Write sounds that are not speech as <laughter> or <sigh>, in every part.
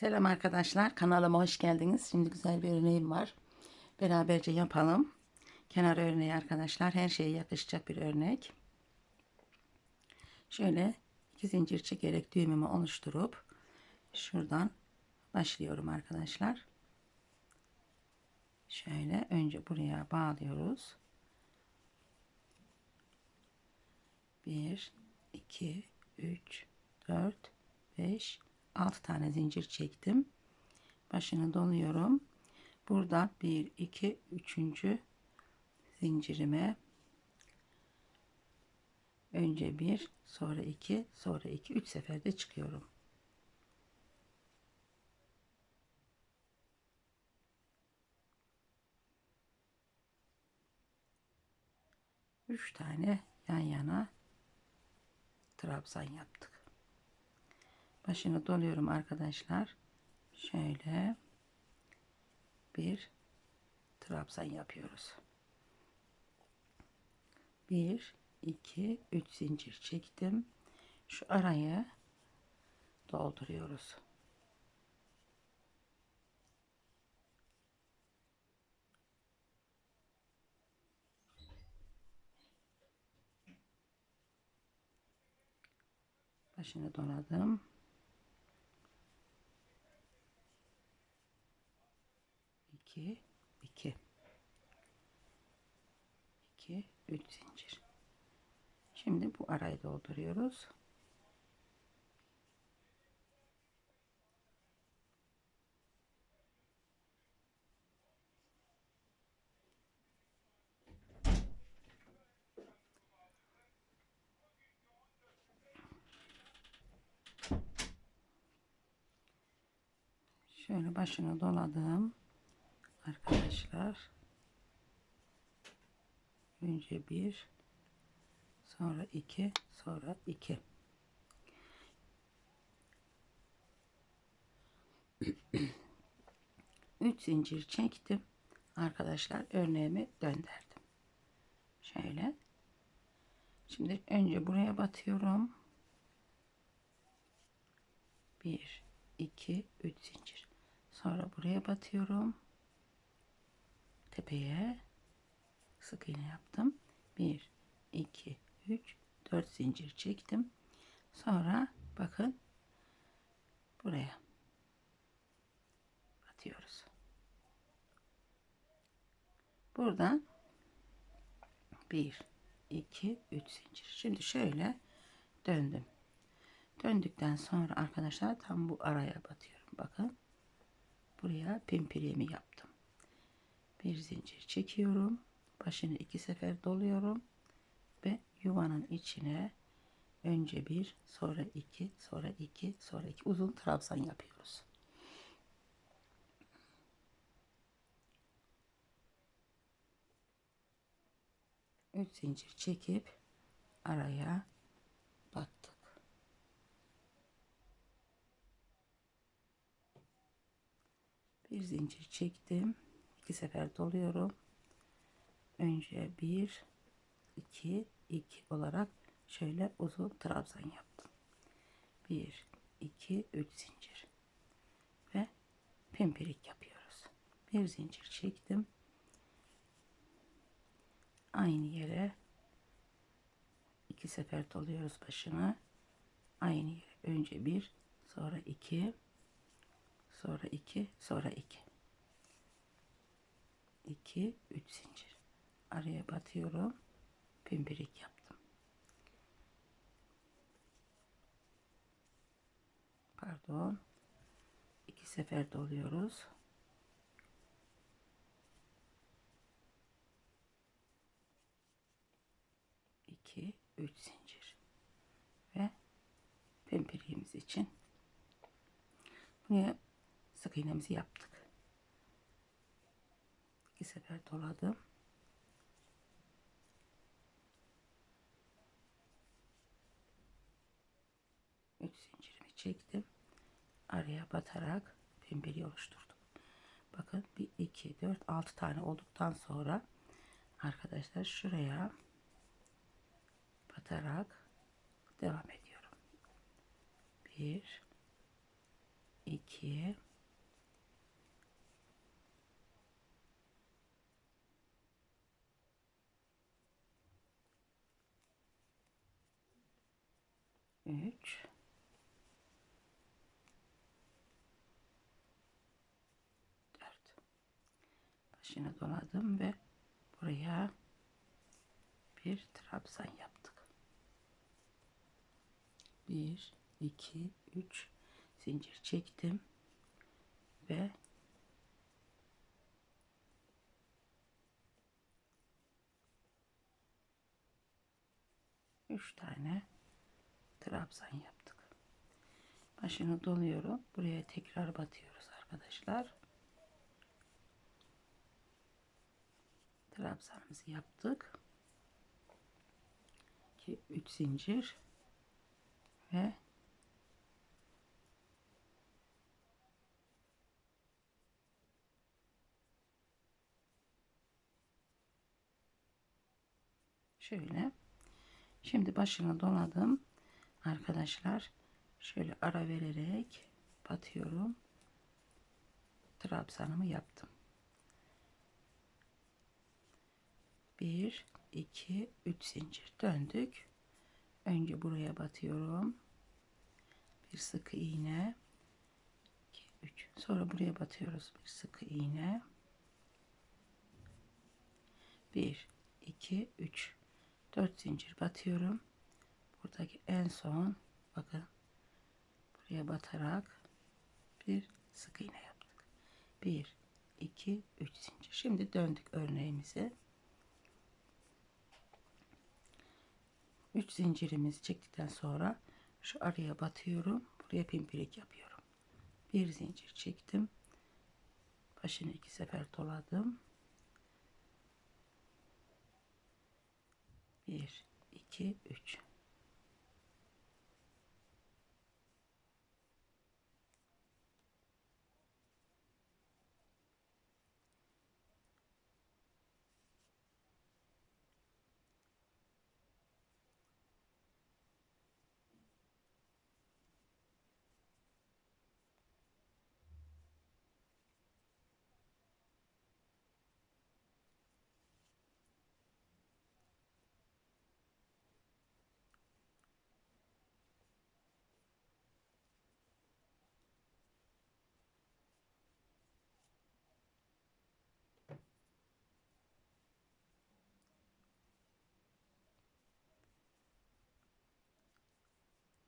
Selam arkadaşlar kanalıma hoş geldiniz. Şimdi güzel bir örneğim var. Beraberce yapalım. Kenar örneği arkadaşlar her şeye yakışacak bir örnek. Şöyle iki zincir çekerek düğümümü oluşturup şuradan başlıyorum arkadaşlar. Şöyle önce buraya bağlıyoruz. 1 2 3 4 5 6 tane zincir çektim. Başını doluyorum. Burada 1 2 3. zincirime önce 1 sonra 2 sonra 2 3 seferde çıkıyorum. Üç tane yan yana trabzan yaptık. Başını doluyorum arkadaşlar. Şöyle bir trabzan yapıyoruz. 1 2 3 zincir çektim. Şu arayı dolduruyoruz. Başını doladım. 2 2 2 3 zincir. Şimdi bu arayı dolduruyoruz. Şöyle başını doladım arkadaşlar. Önce bir, sonra iki, sonra iki. <clears throat> Üç zincir çektim. Arkadaşlar örneğimi döndürdüm. Şöyle. Şimdi önce buraya batıyorum. Bir, iki, üç zincir. Sonra buraya batıyorum tepeye sık iğne yaptım. 1 2 3 4 zincir çektim. Sonra bakın buraya batıyoruz. Buradan 1 2 3 zincir. Şimdi şöyle döndüm. Döndükten sonra arkadaşlar tam bu araya batıyorum. Bakın buraya pimpirimi yaptım bir zincir çekiyorum. Başını iki sefer doluyorum. Ve yuvanın içine önce bir sonra iki sonra iki sonra iki uzun trabzan yapıyoruz. Üç zincir çekip araya battık. Bir zincir çektim iki sefer doluyorum. Önce bir, iki, iki olarak şöyle uzun trabzan yaptım. Bir, iki, üç zincir ve pimpirik yapıyoruz. Bir zincir çektim. Aynı yere iki sefer doluyoruz başına. Aynı yere önce bir, sonra iki, sonra iki, sonra iki. 2 3 zincir. Araya batıyorum. Pimpirik yaptım. Pardon. İki sefer doluyoruz. İki üç zincir. Ve pimpiriğimiz için buraya sık iğnemizi yaptık iki sefer doladım. Üç zincirimi çektim. Araya batarak pimbiri oluşturdum. Bakın bir iki dört altı tane olduktan sonra arkadaşlar şuraya batarak devam ediyorum. Bir 2 3 4 başını doladım ve buraya bir trabzan yaptık. 1 2 3 zincir çektim ve üç tane trabzan yaptık. Başını doluyorum. Buraya tekrar batıyoruz arkadaşlar. Trabzanımızı yaptık. 2 3 zincir ve şöyle şimdi başını doladım arkadaşlar şöyle ara vererek batıyorum. Trabzanımı yaptım. 1 2 3 zincir. Döndük. Önce buraya batıyorum. Bir sık iğne. 2 3 sonra buraya batıyoruz. Bir sık iğne. 1 2 3 4 zincir batıyorum buradaki en son bakın buraya batarak bir sık iğne yaptık. 1 2 3 zincir. Şimdi döndük örneğimize. 3 zincirimizi çektikten sonra şu araya batıyorum buraya pimpirik yapıyorum. Bir zincir çektim. Başını iki sefer doladım 1 2 3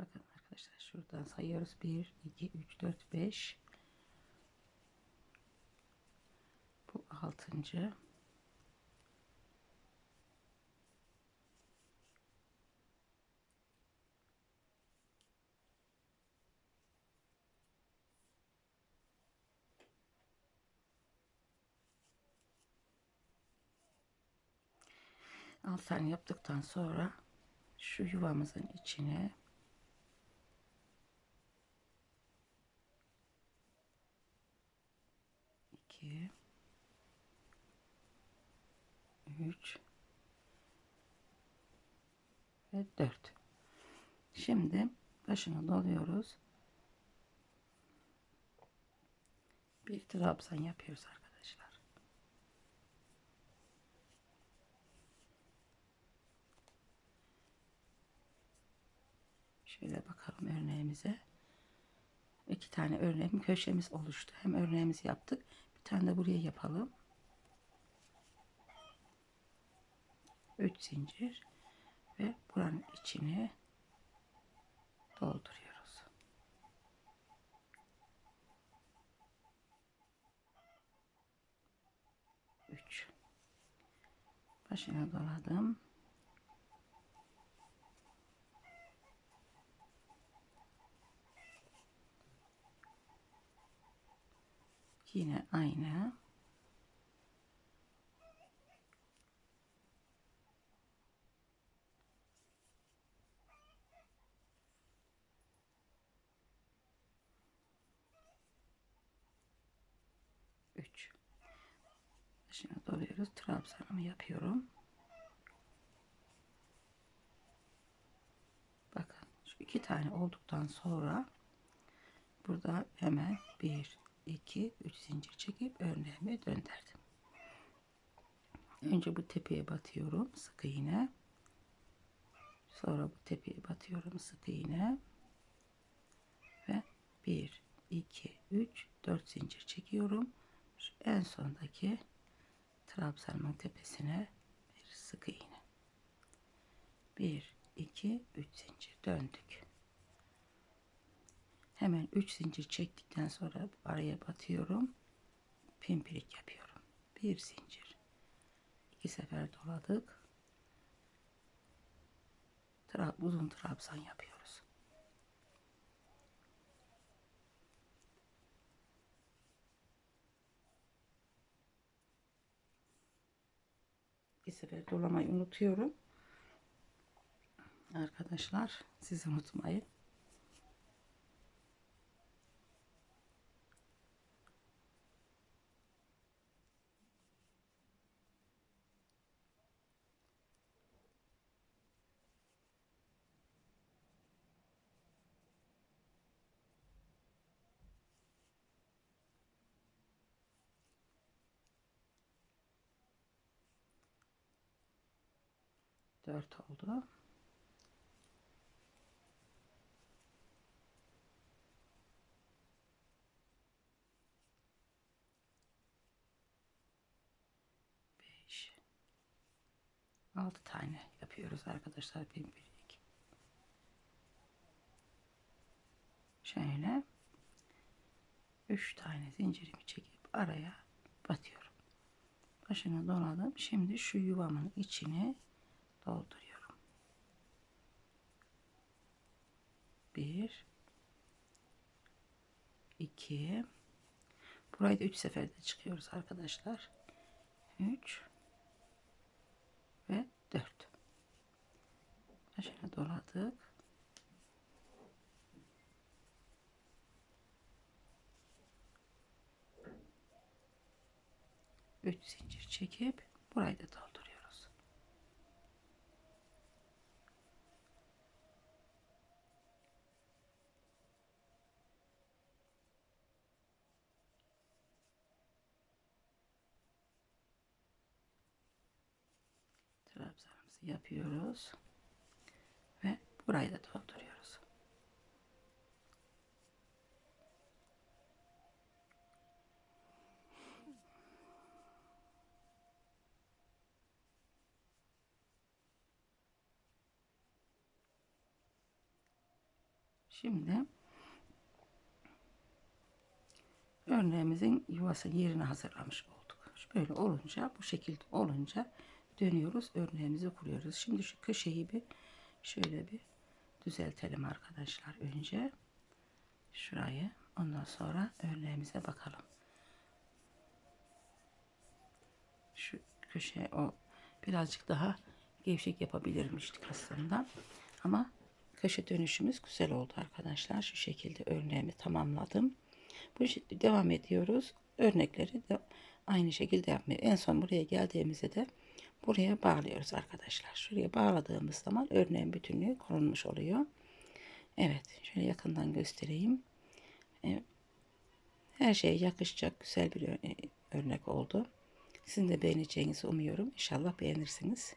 Bakın arkadaşlar şuradan sayıyoruz. 1, 2, 3, 4, 5. Bu altıncı. Alt tane yaptıktan sonra şu yuvamızın içine 2 3 ve 4 şimdi başını doluyoruz. Bir trabzan yapıyoruz arkadaşlar. Şöyle bakalım örneğimize. İki tane örneğim köşemiz oluştu. Hem örneğimizi yaptık bir tane de buraya yapalım 3 zincir ve buranın içine dolduruyoruz. Üç. Başına doladım. Yine aynı. Üç. Başına doluyoruz. Trabzanımı yapıyorum. Bakın şu iki tane olduktan sonra burada hemen 1 2 3 zincir çekip örneğimi döndürdüm. Önce bu tepeye batıyorum sık iğne. Sonra bu tepeye batıyorum sık iğne. Ve 1 2 3 4 zincir çekiyorum. Şu en sondaki trabzanın tepesine bir sık iğne. 1 2 3 zincir döndük. Hemen 3 zincir çektikten sonra araya batıyorum. Pimpirik yapıyorum. Bir zincir. iki sefer doladık. Tra uzun trabzan yapıyoruz. Bir sefer dolamayı unutuyorum. Arkadaşlar siz unutmayın. Dört oldu. Beş. Altı tane yapıyoruz arkadaşlar pimpirik. Şöyle üç tane zincirimi çekip araya batıyorum. Başını doladım. Şimdi şu yuvamın içine dolduruyorum. Bir, iki, burayı da üç seferde çıkıyoruz arkadaşlar. Üç ve dört. Başına doladık. Üç zincir çekip burayı da dolduruyoruz. Yapıyoruz ve burayı da dolduruyoruz. Şimdi örneğimizin yuvası yerini hazırlamış olduk. Böyle olunca bu şekilde olunca dönüyoruz örneğimizi kuruyoruz. Şimdi şu köşeyi bir şöyle bir düzeltelim arkadaşlar önce. Şurayı ondan sonra örneğimize bakalım. Şu köşe o birazcık daha gevşek yapabilirmiştik aslında. Ama köşe dönüşümüz güzel oldu arkadaşlar. Şu şekilde örneğimi tamamladım. Bu şekilde devam ediyoruz. Örnekleri de aynı şekilde yapmaya. En son buraya geldiğimizde de buraya bağlıyoruz arkadaşlar. Şuraya bağladığımız zaman örneğin bütünlüğü korunmuş oluyor. Evet şöyle yakından göstereyim. Evet. Her şeye yakışacak güzel bir örnek oldu. Sizin de beğeneceğinizi umuyorum. İnşallah beğenirsiniz.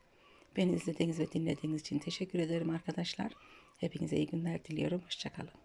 Beni izlediğiniz ve dinlediğiniz için teşekkür ederim arkadaşlar. Hepinize iyi günler diliyorum. Hoşçakalın.